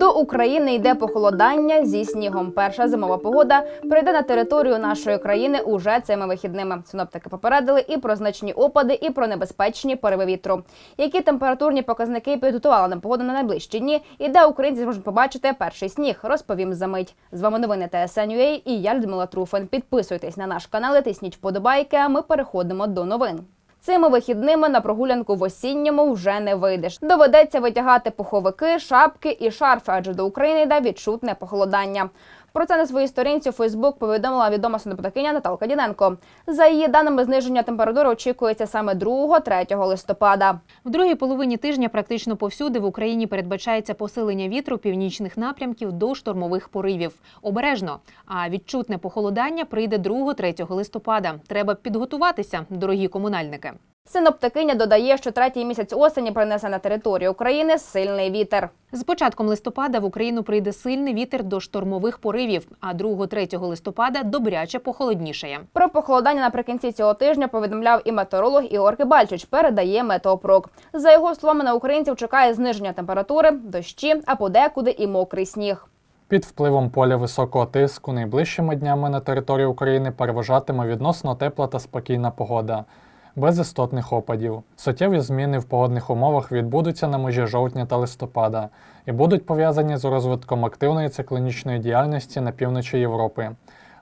До України йде похолодання зі снігом. Перша зимова погода прийде на територію нашої країни уже цими вихідними. Синоптики попередили і про значні опади, і про небезпечні пориви вітру. Які температурні показники підготувала нам погода на найближчі дні, і де українці зможуть побачити перший сніг, розповім за мить. З вами новини ТСН.UA і я Людмила Труфен. Підписуйтесь на наш канал, тисніть вподобайки. А ми переходимо до новин. Цими вихідними на прогулянку в осінньому вже не вийдеш. Доведеться витягати пуховики, шапки і шарфи, адже до України йде відчутне похолодання. Про це на своїй сторінці у Фейсбук повідомила відома синоптикиня Наталка Діненко. За її даними, зниження температури очікується саме 2-3 листопада. В другій половині тижня практично повсюди в Україні передбачається посилення вітру північних напрямків до штормових поривів. Обережно. А відчутне похолодання прийде 2-3 листопада. Треба підготуватися, дорогі комунальники. Синоптикиня додає, що третій місяць осені принесе на територію України сильний вітер. З початком листопада в Україну прийде сильний вітер до штормових поривів, а 2-3 листопада добряче похолоднішає. Про похолодання наприкінці цього тижня повідомляв і метеоролог Ігор Кибальчич. Передає метеопрок. За його словами, на українців чекає зниження температури, дощі, а подекуди і мокрий сніг. Під впливом поля високого тиску найближчими днями на території України переважатиме відносно тепла та спокійна погода, без істотних опадів. Суттєві зміни в погодних умовах відбудуться на межі жовтня та листопада і будуть пов'язані з розвитком активної циклонічної діяльності на півночі Європи.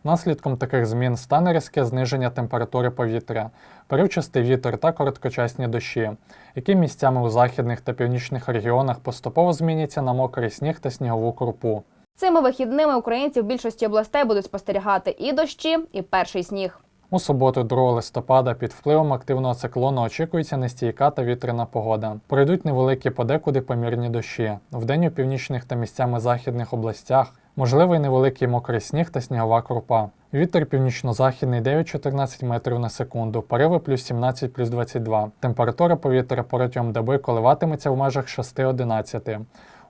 Наслідком таких змін стане різке зниження температури повітря, перивчастий вітер та короткочасні дощі, які місцями у західних та північних регіонах поступово зміняться на мокрий сніг та снігову крупу. Цими вихідними українці в більшості областей будуть спостерігати і дощі, і перший сніг. У суботу, 2 листопада, під впливом активного циклону очікується нестійка та вітряна погода. Пройдуть невеликі подекуди помірні дощі. Вдень у північних та місцями західних областях можливий невеликий мокрий сніг та снігова крупа. Вітер північно-західний 9-14 метрів на секунду, пориви плюс 17 плюс 22. Температура повітря протягом доби коливатиметься в межах 6-11.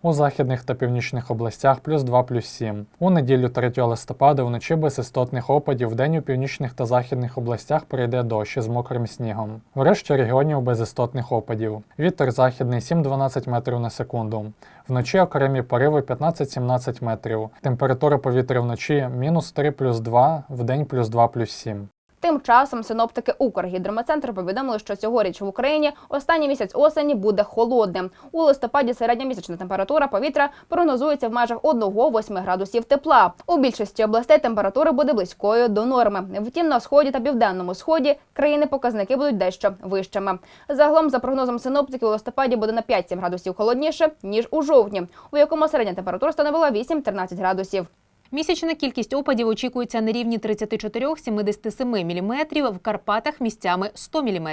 У західних та північних областях плюс 2 плюс 7. У неділю 3 листопада вночі без істотних опадів, вдень у північних та західних областях прийде дощ із мокрим снігом. Врешті регіонів без істотних опадів. Вітер західний 7-12 метрів на секунду. Вночі окремі пориви 15-17 метрів. Температура повітря вночі мінус 3 плюс 2, вдень плюс 2 плюс 7. Тим часом синоптики Укргідрометцентру повідомили, що цьогоріч в Україні останній місяць осені буде холодним. У листопаді середньомісячна температура повітря прогнозується в межах 1-8 градусів тепла. У більшості областей температура буде близькою до норми. Втім, на сході та південному сході країни показники будуть дещо вищими. Загалом, за прогнозом синоптиків, у листопаді буде на 5-7 градусів холодніше ніж у жовтні, у якому середня температура становила 8-13 градусів. Місячна кількість опадів очікується на рівні 34-77 мм, в Карпатах місцями 100 мм.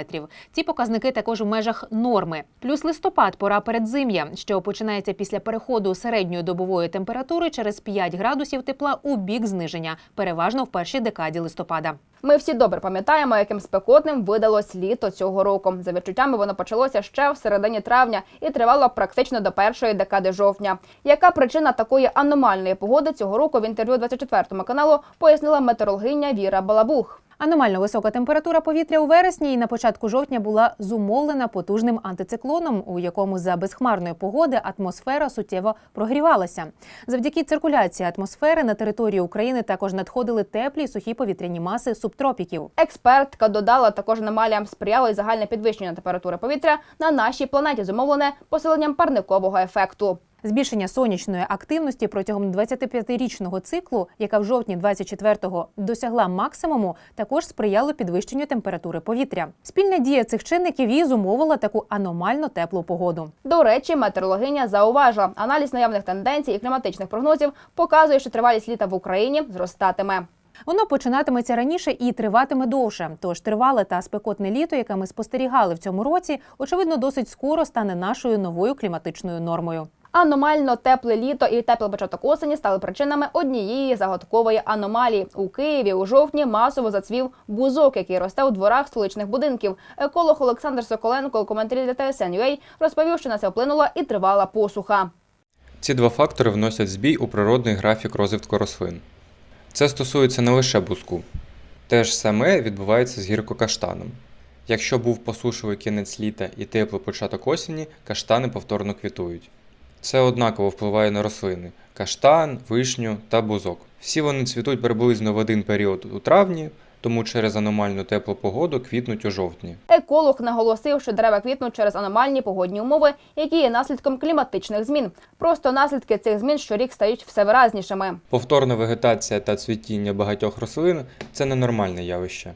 Ці показники також у межах норми. Плюс листопад пора передзим'я, що починається після переходу середньої добової температури через 5 градусів тепла у бік зниження, переважно в першій декаді листопада. Ми всі добре пам'ятаємо, яким спекотним видалось літо цього року. За відчуттями воно почалося ще в середині травня і тривало практично до першої декади жовтня. Яка причина такої аномальної погоди цього року в інтерв'ю 24 каналу пояснила метеорологиня Віра Балабух. Аномально висока температура повітря у вересні і на початку жовтня була зумовлена потужним антициклоном, у якому за безхмарної погоди атмосфера суттєво прогрівалася. Завдяки циркуляції атмосфери на території України також надходили теплі й сухі повітряні маси субтропіків. Експертка додала, також аномаліям сприяло й загальне підвищення температури повітря на нашій планеті, зумовлене посиленням парникового ефекту. Збільшення сонячної активності протягом 25-річного циклу, яка в жовтні 24-го досягла максимуму, також сприяло підвищенню температури повітря. Спільна дія цих чинників і зумовила таку аномально теплу погоду. До речі, метеорологиня зауважила, аналіз наявних тенденцій і кліматичних прогнозів показує, що тривалість літа в Україні зростатиме. Воно починатиметься раніше і триватиме довше. Тож тривале та спекотне літо, яке ми спостерігали в цьому році, очевидно, досить скоро стане нашою новою кліматичною нормою. Аномально тепле літо і теплий початок осені стали причинами однієї загадкової аномалії. У Києві у жовтні масово зацвів бузок, який росте у дворах столичних будинків. Еколог Олександр Соколенко у коментарі для TSN.ua розповів, що на це вплинула і тривала посуха. Ці два фактори вносять збій у природний графік розвитку рослин. Це стосується не лише бузку. Те ж саме відбувається з гіркокаштаном. Якщо був посушливий кінець літа і теплий початок осені, каштани повторно квітують. Це однаково впливає на рослини каштан, вишню та бузок. Всі вони цвітуть приблизно в один період у травні, тому через аномальну теплу погоду квітнуть у жовтні. Еколог наголосив, що дерева квітнуть через аномальні погодні умови, які є наслідком кліматичних змін. Просто наслідки цих змін щорік стають все виразнішими. Повторна вегетація та цвітіння багатьох рослин це ненормальне явище.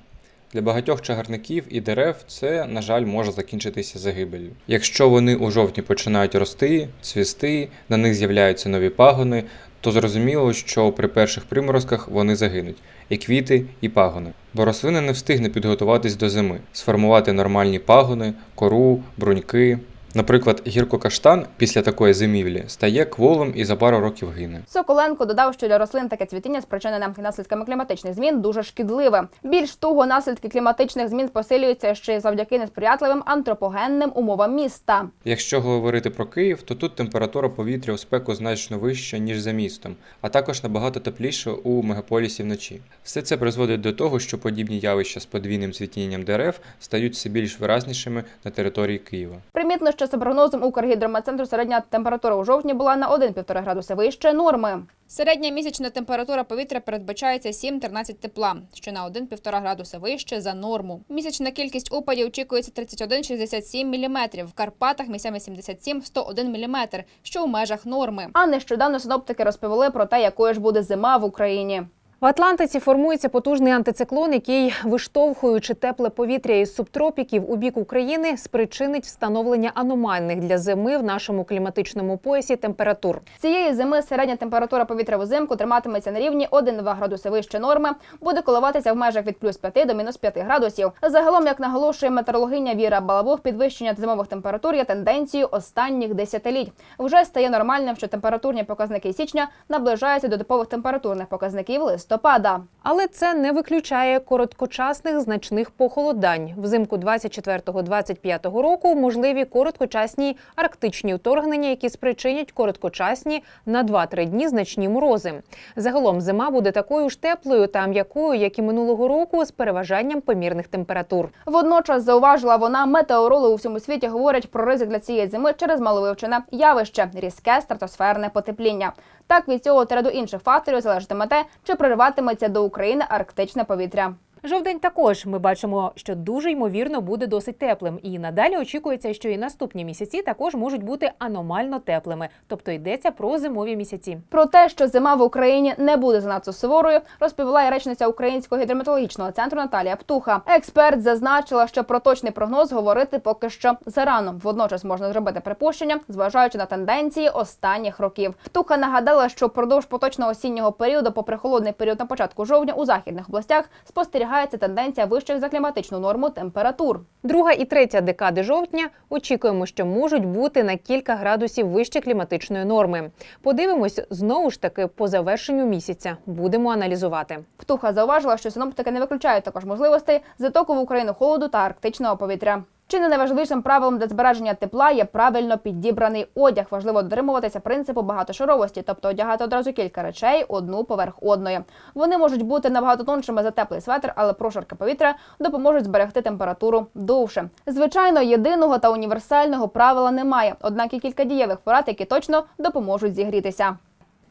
Для багатьох чагарників і дерев це, на жаль, може закінчитися загибелью. Якщо вони у жовтні починають рости, цвісти, на них з'являються нові пагони, то зрозуміло, що при перших приморозках вони загинуть і квіти, і пагони. Бо рослина не встигне підготуватись до зими, сформувати нормальні пагони, кору, бруньки. Наприклад, гіркокаштан після такої зимівлі стає кволим і за пару років гине. Соколенко додав, що для рослин таке цвітіння, спричинене наслідками кліматичних змін, дуже шкідливе. Більш того, наслідки кліматичних змін посилюються ще й завдяки несприятливим антропогенним умовам міста. Якщо говорити про Київ, то тут температура повітря у спеку значно вища, ніж за містом, а також набагато тепліше у мегаполісі вночі. Все це призводить до того, що подібні явища з подвійним цвітінням дерев стають все більш виразнішими на території Києва. Примітно, що за прогнозом Укргідрометцентру середня температура у жовтні була на 1,5 градуси вище норми. Середня місячна температура повітря передбачається 7-13 тепла, що на 1,5 градуси вище за норму. Місячна кількість опадів очікується 31-67 мм, в Карпатах місцями 77-101 мм, що у межах норми. А нещодавно синоптики розповіли про те, якою ж буде зима в Україні. В Атлантиці формується потужний антициклон, який, виштовхуючи тепле повітря із субтропіків у бік України, спричинить встановлення аномальних для зими в нашому кліматичному поясі температур. Цієї зими середня температура повітря взимку триматиметься на рівні 1-2 градуси вище норми, буде коливатися в межах від плюс 5 до мінус 5 градусів. Загалом, як наголошує метеорологиня Віра Балабух, підвищення зимових температур є тенденцією останніх десятиліть. Вже стає нормальним, що температурні показники січня наближаються до типових температурних показників листопада. Але це не виключає короткочасних значних похолодань. Взимку 24-25 року можливі короткочасні арктичні вторгнення, які спричинять короткочасні на 2-3 дні значні морози. Загалом зима буде такою ж теплою та м'якою, як і минулого року, з переважанням помірних температур. Водночас зауважила вона, метеорологи у всьому світі говорять про ризик для цієї зими через маловивчене явище різке стратосферне потепління. Так від цього та ряду інших факторів залежатиме те, чи прориватиметься до України арктичне повітря. Жовдень також ми бачимо, що дуже ймовірно буде досить теплим, і надалі очікується, що і наступні місяці також можуть бути аномально теплими, тобто йдеться про зимові місяці. Про те, що зима в Україні не буде занадто суворою, розповіла і речниця Українського гідрометеорологічного центру Наталія Птуха. Експерт зазначила, що про точний прогноз говорити поки що зарано. Водночас можна зробити припущення, зважаючи на тенденції останніх років. Птуха нагадала, що впродовж поточного осіннього періоду, попри холодний період на початку жовтня, у західних областях спостерігається тенденція вищих за кліматичну норму температур. Друга і третя декади жовтня очікуємо, що можуть бути на кілька градусів вище кліматичної норми. Подивимось знову ж таки по завершенню місяця. Будемо аналізувати. Птуха зауважила, що синоптики не виключають також можливостей затоку в Україну холоду та арктичного повітря. Чи не найважливішим правилом для збереження тепла є правильно підібраний одяг. Важливо дотримуватися принципу багатошаровості, тобто одягати одразу кілька речей одну поверх одної. Вони можуть бути набагато тоншими за теплий светр, але прошарки повітря допоможуть зберегти температуру довше. Звичайно, єдиного та універсального правила немає, однак є кілька дієвих порад, які точно допоможуть зігрітися.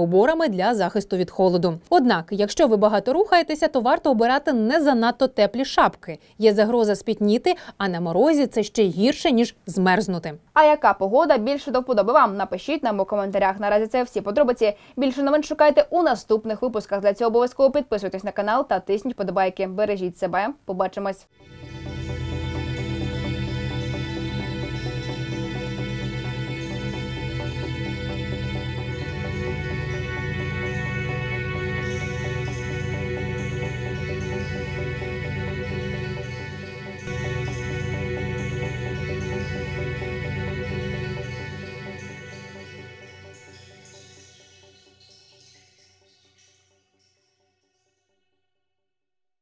уборами для захисту від холоду. Однак, якщо ви багато рухаєтеся, то варто обирати не занадто теплі шапки. Є загроза спітніти, а на морозі це ще гірше ніж змерзнути. А яка погода більше до вподоби вам? Напишіть нам у коментарях. Наразі це всі подробиці. Більше новин шукайте у наступних випусках. Для цього обов'язково підписуйтесь на канал та тисніть подобайки. Бережіть себе. Побачимось.